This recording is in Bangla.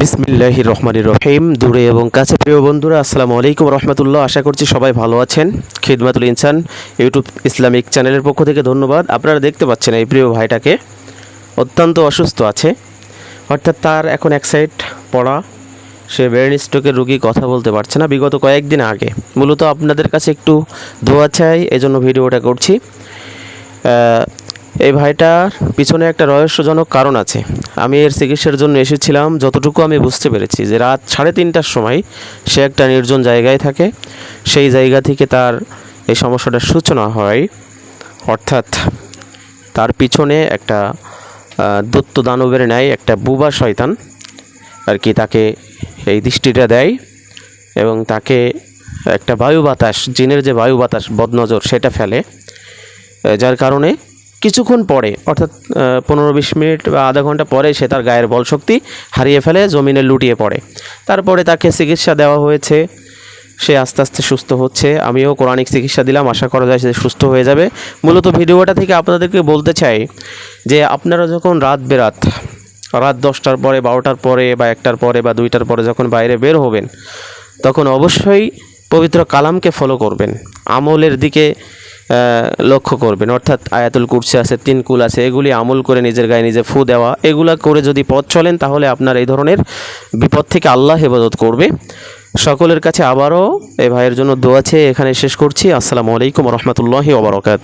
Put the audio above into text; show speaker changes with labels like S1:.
S1: বিসমিল্লাহ রহমান রহিম। দূরে এবং কাছে প্রিয় বন্ধুরা, আসসালামু আলাইকুম রহমতুল্লাহ। আশা করছি সবাই ভালো আছেন। খিদমাতুল ইনসান ইউটিউব ইসলামিক চ্যানেলের পক্ষ থেকে ধন্যবাদ। আপনারা দেখতে পাচ্ছেন এই প্রিয় ভাইটাকে, অত্যন্ত অসুস্থ আছে। অর্থাৎ তার এখন এক সাইড পড়া। সে ব্রেন স্ট্রোকের রুগী কথা বলতে পারছে না। বিগত কয়েকদিন আগে। মূলত আপনাদের কাছে একটু দোয়া চাই, এজন্য ভিডিওটা করছি। এই ভাইটার পিছনে একটা রহস্যজনক কারণ আছে। আমি এর চিকিৎসার জন্য এসেছিলাম যতটুকু আমি বুঝতে পেরেছি যে রাত সাড়ে তিনটার সময় সে একটা নির্জন জায়গায় থাকে। সেই জায়গা থেকে তার এই সমস্যাটার সূচনা হয়। অর্থাৎ তার পিছনে একটা দত্ত দানবের ন্যায় একটা বুবা শয়তান আর কি তাকে এই দৃষ্টিটা দেয় এবং তাকে একটা বায়ু বাতাস, জিনের যে বায়ু বাতাস বদনজর সেটা ফেলে। যার কারণে কিছুক্ষণ পরে, অর্থাৎ পনেরো বিশ মিনিট বা আধা ঘণ্টা পরে সে তার গায়ের বল শক্তি হারিয়ে ফেলে, জমিনে লুটিয়ে পড়ে। তারপরে তাকে চিকিৎসা দেওয়া হয়েছে। সে আস্তে আস্তে সুস্থ হচ্ছে। আমিও কোরআনিক চিকিৎসা দিলাম। আশা করা যায় সে সুস্থ হয়ে যাবে। মূলত ভিডিওটা থেকে আপনাদেরকে বলতে চাই যে, আপনারা যখন রাত বেরাত, রাত দশটার পরে, বারোটার পরে বা একটার পরে বা দুইটার পরে যখন বাইরে বের হবেন, তখন অবশ্যই পবিত্র কালামকে ফলো করবেন। আমলের দিকে লক্ষ্য করবেন। অর্থাৎ আয়াতুল কুরসি আছে, তিন কুল আছে, এগুলি আমল করে নিজের গায়ে নিজে ফু দেওয়া। এগুলো করে যদি পথ চলেন, তাহলে আপনার এই ধরনের বিপদ থেকে আল্লাহ হেফাজত করবে। সকলের কাছে আবারও এ ভাইয়ের জন্য দোয়া আছে এখানে শেষ করছি। আসসালামু আলাইকুম রহমতুল্লাহি ওবরাকাত